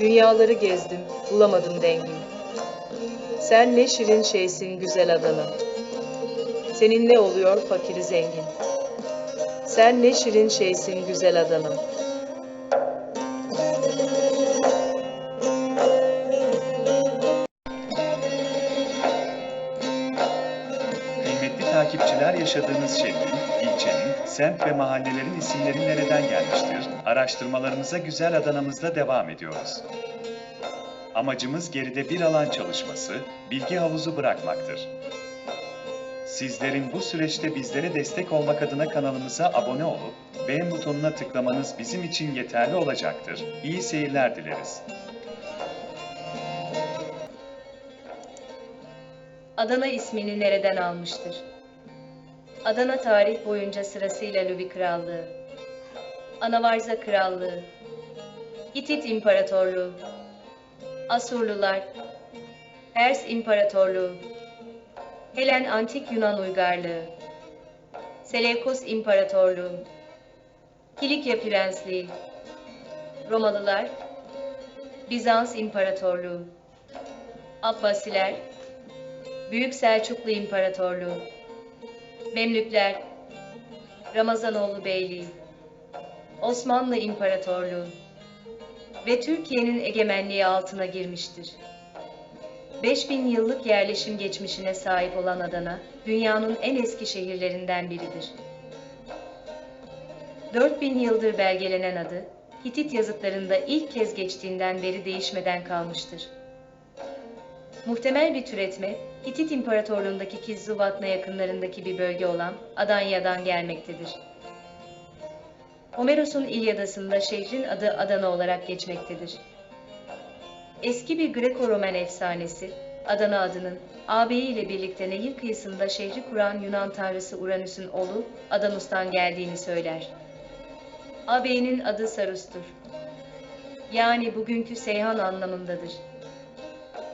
Dünyaları gezdim, bulamadım dengimi. Sen ne şirin şeysin güzel Adana. Senin ne oluyor fakiri zengin. Sen ne şirin şeysin güzel Adana. Kıymetli takipçiler yaşadığınız şehrin, ilçenin, semt ve mahallelerin isimleri nereden gelmiştir? Araştırmalarımıza güzel Adana'mızda devam ediyoruz. Amacımız geride bir alan çalışması, bilgi havuzu bırakmaktır. Sizlerin bu süreçte bizlere destek olmak adına kanalımıza abone olup beğen butonuna tıklamanız bizim için yeterli olacaktır. İyi seyirler dileriz. Adana ismini nereden almıştır? Adana tarih boyunca sırasıyla Lubi Krallığı, Anavarza Krallığı, Hitit İmparatorluğu, Asurlular, Pers İmparatorluğu, Helen Antik Yunan Uygarlığı, Seleukos İmparatorluğu, Kilikya Prensliği, Romalılar, Bizans İmparatorluğu, Abbasiler, Büyük Selçuklu İmparatorluğu, Memlükler, Ramazanoğlu Beyliği, Osmanlı İmparatorluğu ve Türkiye'nin egemenliği altına girmiştir. 5000 yıllık yerleşim geçmişine sahip olan Adana, dünyanın en eski şehirlerinden biridir. 4000 yıldır belgelenen adı, Hitit yazıtlarında ilk kez geçtiğinden beri değişmeden kalmıştır. Muhtemel bir türetme, Hitit İmparatorluğundaki Kizzuvatna yakınlarındaki bir bölge olan Adanya'dan gelmektedir. Homeros'un İlyadası'nda şehrin adı Adana olarak geçmektedir. Eski bir Greko-Romen efsanesi, Adana adının ağabeyi ile birlikte nehir kıyısında şehri kuran Yunan tanrısı Uranüs'ün oğlu Adanus'tan geldiğini söyler. Ağabeyinin adı Sarus'tur. Yani bugünkü Seyhan anlamındadır.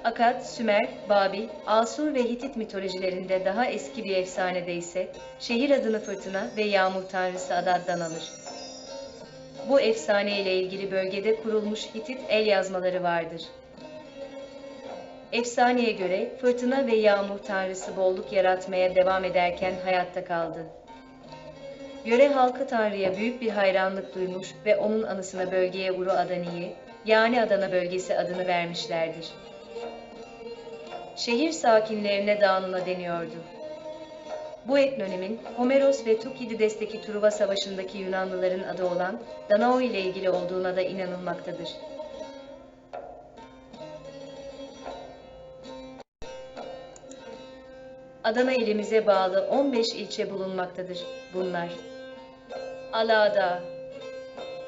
Akat, Sümer, Babil, Asur ve Hitit mitolojilerinde daha eski bir efsanede ise şehir adını fırtına ve yağmur tanrısı Adad'dan alır. Bu efsane ile ilgili bölgede kurulmuş Hitit el yazmaları vardır. Efsaneye göre fırtına ve yağmur tanrısı bolluk yaratmaya devam ederken hayatta kaldı. Yöre halkı Tanrı'ya büyük bir hayranlık duymuş ve onun anısına bölgeye Uru Adaniye, yani Adana bölgesi adını vermişlerdir. Şehir sakinlerine Dağnuna deniyordu. Bu etnonimin Homeros ve Tukidides'teki Truva Savaşı'ndaki Yunanlıların adı olan Danao ile ilgili olduğuna da inanılmaktadır. Adana ilimize bağlı 15 ilçe bulunmaktadır bunlar. Alada,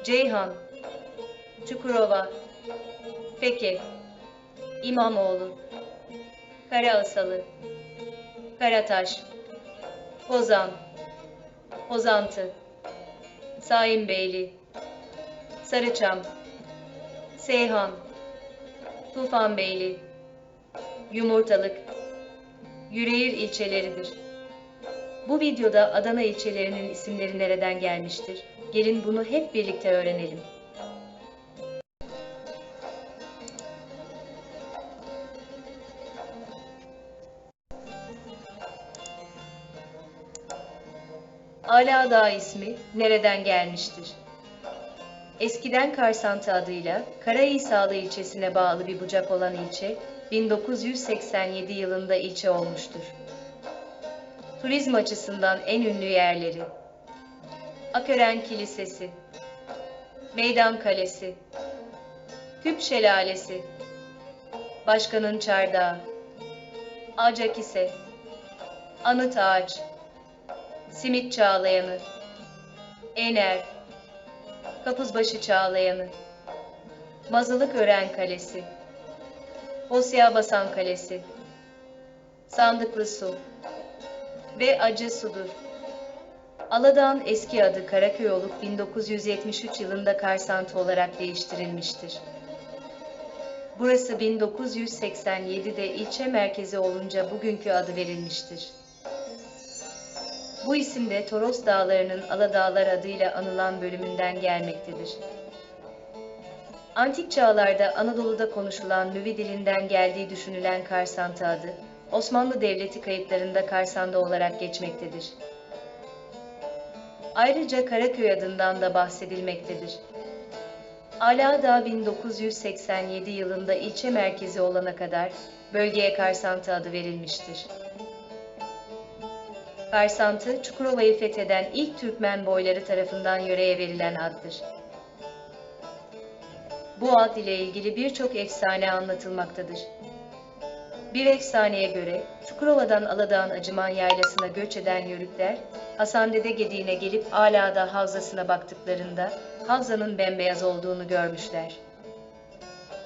Ceyhan, Çukurova, Feke, İmamoğlu, Karaasalı, Karataş, Kozan, Kozantı, Saimbeyli, Sarıçam, Seyhan, Tufanbeyli, Yumurtalık, Yüreğir ilçeleridir. Bu videoda Adana ilçelerinin isimleri nereden gelmiştir? Gelin bunu hep birlikte öğrenelim. Ala Dağı ismi nereden gelmiştir? Eskiden Karsantı adıyla Karayiğsalı ilçesine bağlı bir bucak olan ilçe, 1987 yılında ilçe olmuştur. Turizm açısından en ünlü yerleri Akören Kilisesi Meydan Kalesi Küp Şelalesi Başkanın Çardağı Acakise Anıt Ağaç Simit Çağlayanı, Ener, Kapuzbaşı Çağlayanı, Mazılık Ören Kalesi, Hosya Basan Kalesi, Sandıklı Su ve Acı Sudur. Aladağ'ın eski adı Karaköy olup 1973 yılında Karsantı olarak değiştirilmiştir. Burası 1987'de ilçe merkezi olunca bugünkü adı verilmiştir. Bu isim de Toros Dağları'nın Aladağlar adıyla anılan bölümünden gelmektedir. Antik çağlarda Anadolu'da konuşulan Nüvi dilinden geldiği düşünülen Karsantı adı, Osmanlı Devleti kayıtlarında Karsanda olarak geçmektedir. Ayrıca Karaköy adından da bahsedilmektedir. Aladağ 1987 yılında ilçe merkezi olana kadar bölgeye Karsantı adı verilmiştir. Karsantı, Çukurova'yı fetheden ilk Türkmen boyları tarafından yöreye verilen addır. Bu ad ile ilgili birçok efsane anlatılmaktadır. Bir efsaneye göre Çukurova'dan Aladağ'ın Acıman Yaylası'na göç eden yörükler, Hasan Dede Gediğine gelip Ala'da havzasına baktıklarında havzanın bembeyaz olduğunu görmüşler.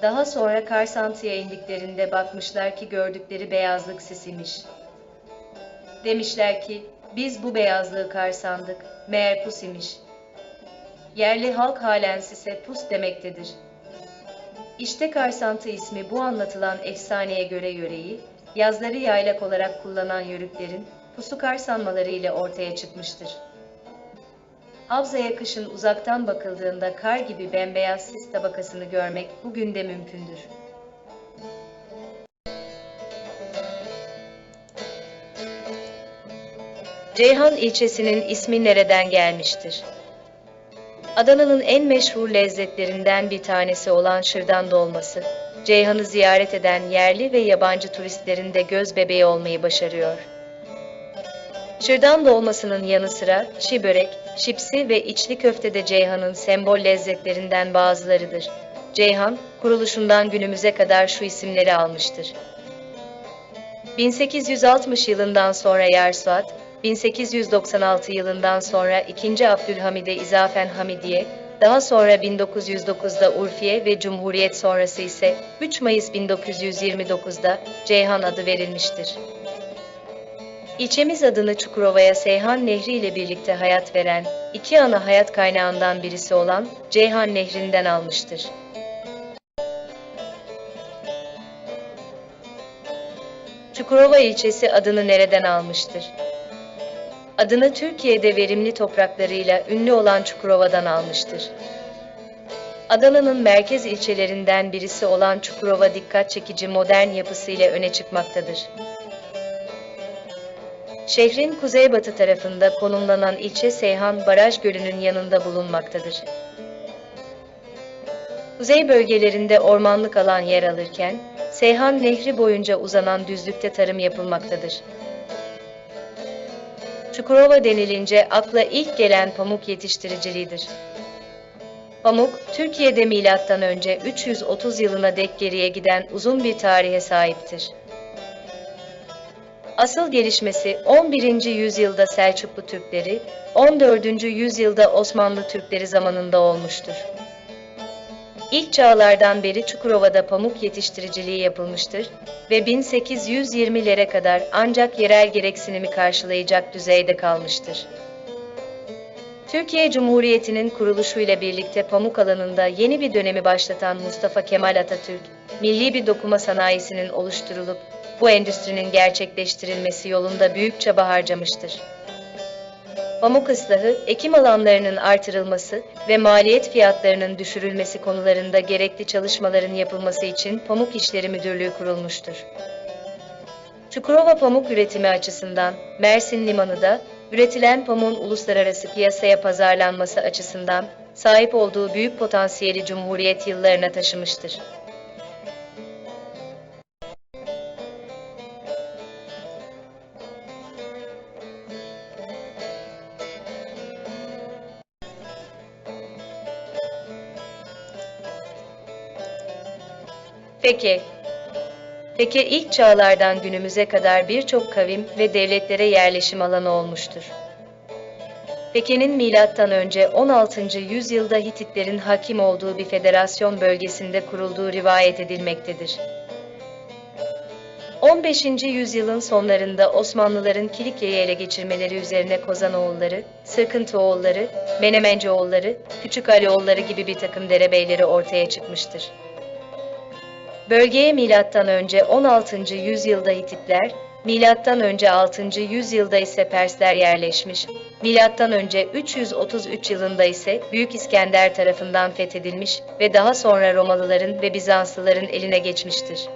Daha sonra Karsantı'ya indiklerinde bakmışlar ki gördükleri beyazlık sisiymiş. Demişler ki, biz bu beyazlığı kar sandık, meğer pus imiş. Yerli halk halen sise pus demektedir. İşte Karsantı ismi bu anlatılan efsaneye göre yöreyi, yazları yaylak olarak kullanan yörüklerin pusu kar sanmaları ile ortaya çıkmıştır. Havzaya kışın uzaktan bakıldığında kar gibi bembeyaz sis tabakasını görmek bugün de mümkündür. Ceyhan ilçesinin ismi nereden gelmiştir? Adana'nın en meşhur lezzetlerinden bir tanesi olan şırdan dolması, Ceyhan'ı ziyaret eden yerli ve yabancı turistlerin de göz bebeği olmayı başarıyor. Şırdan dolmasının yanı sıra şi börek, şipsi ve içli köfte de Ceyhan'ın sembol lezzetlerinden bazılarıdır. Ceyhan, kuruluşundan günümüze kadar şu isimleri almıştır. 1860 yılından sonra Yersuat, 1896 yılından sonra 2. Abdülhamid'e izafen Hamidiye, daha sonra 1909'da Urfiye ve Cumhuriyet sonrası ise 3 Mayıs 1929'da Ceyhan adı verilmiştir. İlçemiz adını Çukurova'ya Seyhan Nehri ile birlikte hayat veren, iki ana hayat kaynağından birisi olan Ceyhan Nehri'nden almıştır. Çukurova ilçesi adını nereden almıştır? Adını Türkiye'de verimli topraklarıyla ünlü olan Çukurova'dan almıştır. Adana'nın merkez ilçelerinden birisi olan Çukurova dikkat çekici modern yapısıyla öne çıkmaktadır. Şehrin kuzeybatı tarafında konumlanan ilçe Seyhan Baraj Gölü'nün yanında bulunmaktadır. Kuzey bölgelerinde ormanlık alan yer alırken, Seyhan Nehri boyunca uzanan düzlükte tarım yapılmaktadır. Çukurova denilince akla ilk gelen pamuk yetiştiriciliğidir. Pamuk, Türkiye'de milattan önce 330 yılına dek geriye giden uzun bir tarihe sahiptir. Asıl gelişmesi 11. yüzyılda Selçuklu Türkleri, 14. yüzyılda Osmanlı Türkleri zamanında olmuştur. İlk çağlardan beri Çukurova'da pamuk yetiştiriciliği yapılmıştır ve 1820'lere kadar ancak yerel gereksinimi karşılayacak düzeyde kalmıştır. Türkiye Cumhuriyeti'nin kuruluşuyla birlikte pamuk alanında yeni bir dönemi başlatan Mustafa Kemal Atatürk, milli bir dokuma sanayisinin oluşturulup bu endüstrinin gerçekleştirilmesi yolunda büyük çaba harcamıştır. Pamuk ıslahı, ekim alanlarının artırılması ve maliyet fiyatlarının düşürülmesi konularında gerekli çalışmaların yapılması için Pamuk İşleri Müdürlüğü kurulmuştur. Çukurova pamuk üretimi açısından Mersin Limanı da üretilen pamuğun uluslararası piyasaya pazarlanması açısından sahip olduğu büyük potansiyeli Cumhuriyet yıllarına taşımıştır. Peki, Peki ilk çağlardan günümüze kadar birçok kavim ve devletlere yerleşim alanı olmuştur. Pekin'in milattan önce 16. yüzyılda Hititlerin hakim olduğu bir federasyon bölgesinde kurulduğu rivayet edilmektedir. 15. yüzyılın sonlarında Osmanlıların Kilikya'yı ele geçirmeleri üzerine Kozanoğulları, Sırkıntıoğulları, Menemencioğulları, Küçük Alioğulları gibi bir takım derebeyleri ortaya çıkmıştır. Bölgeye önce 16. yüzyılda Hititler, önce 6. yüzyılda ise Persler yerleşmiş. Önce 333 yılında ise Büyük İskender tarafından fethedilmiş ve daha sonra Romalıların ve Bizanslıların eline geçmiştir.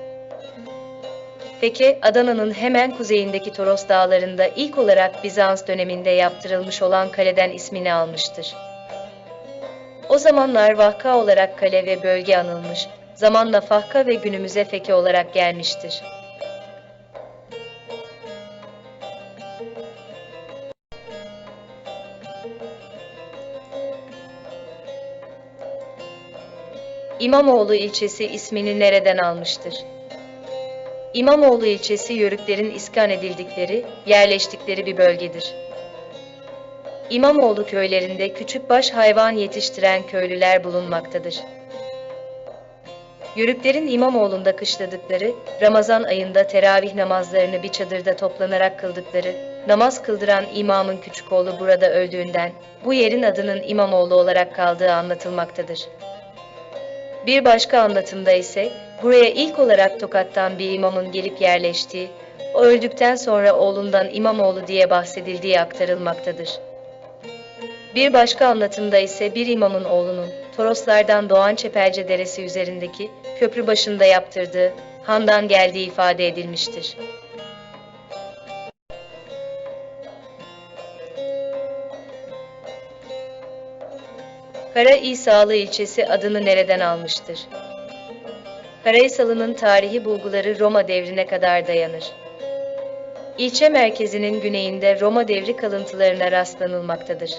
Teke, Adana'nın hemen kuzeyindeki Toros Dağları'nda ilk olarak Bizans döneminde yaptırılmış olan kaleden ismini almıştır. O zamanlar Vahka olarak kale ve bölge anılmış, zamanla Fahka ve günümüze Feke olarak gelmiştir. İmamoğlu ilçesi ismini nereden almıştır? İmamoğlu ilçesi Yörüklerin iskan edildikleri, yerleştikleri bir bölgedir. İmamoğlu köylerinde küçükbaş hayvan yetiştiren köylüler bulunmaktadır. Yörüklerin İmamoğlu'nda kışladıkları, Ramazan ayında teravih namazlarını bir çadırda toplanarak kıldıkları, namaz kıldıran imamın küçük oğlu burada öldüğünden, bu yerin adının İmamoğlu olarak kaldığı anlatılmaktadır. Bir başka anlatımda ise buraya ilk olarak Tokat'tan bir imamın gelip yerleştiği, o öldükten sonra oğlundan İmamoğlu diye bahsedildiği aktarılmaktadır. Bir başka anlatımda ise bir imamın oğlunun Toroslardan Doğan Çepelce Deresi üzerindeki köprü başında yaptırdığı handan geldiği ifade edilmiştir. Kara İsalı ilçesi adını nereden almıştır? Karahisalı'nın tarihi bulguları Roma devrine kadar dayanır. İlçe merkezinin güneyinde Roma devri kalıntılarına rastlanılmaktadır.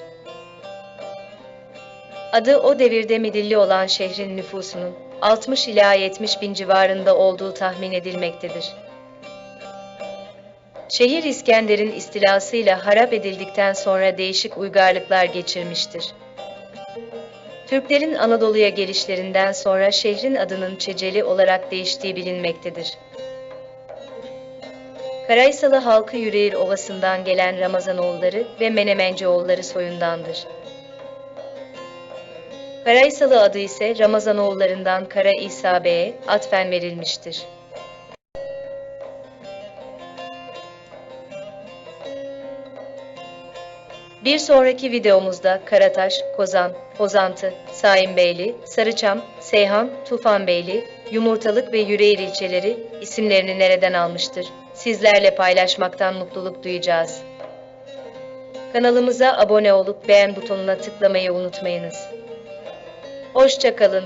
Adı o devirde Midilli olan şehrin nüfusunun 60 ila 70 bin civarında olduğu tahmin edilmektedir. Şehir İskender'in istilasıyla harap edildikten sonra değişik uygarlıklar geçirmiştir. Türklerin Anadolu'ya gelişlerinden sonra şehrin adının Çeceli olarak değiştiği bilinmektedir. Karaysalı halkı Yüreğir Ovası'ndan gelen Ramazanoğulları ve Menemencioğulları soyundandır. Karaysalı adı ise Ramazanoğullarından Kara İsa Bey'e atfen verilmiştir. Bir sonraki videomuzda Karataş, Kozan, Pozantı, Saimbeyli, Sarıçam, Seyhan, Tufanbeyli, Yumurtalık ve Yüreğir ilçeleri isimlerini nereden almıştır? Sizlerle paylaşmaktan mutluluk duyacağız. Kanalımıza abone olup beğen butonuna tıklamayı unutmayınız. Hoşçakalın.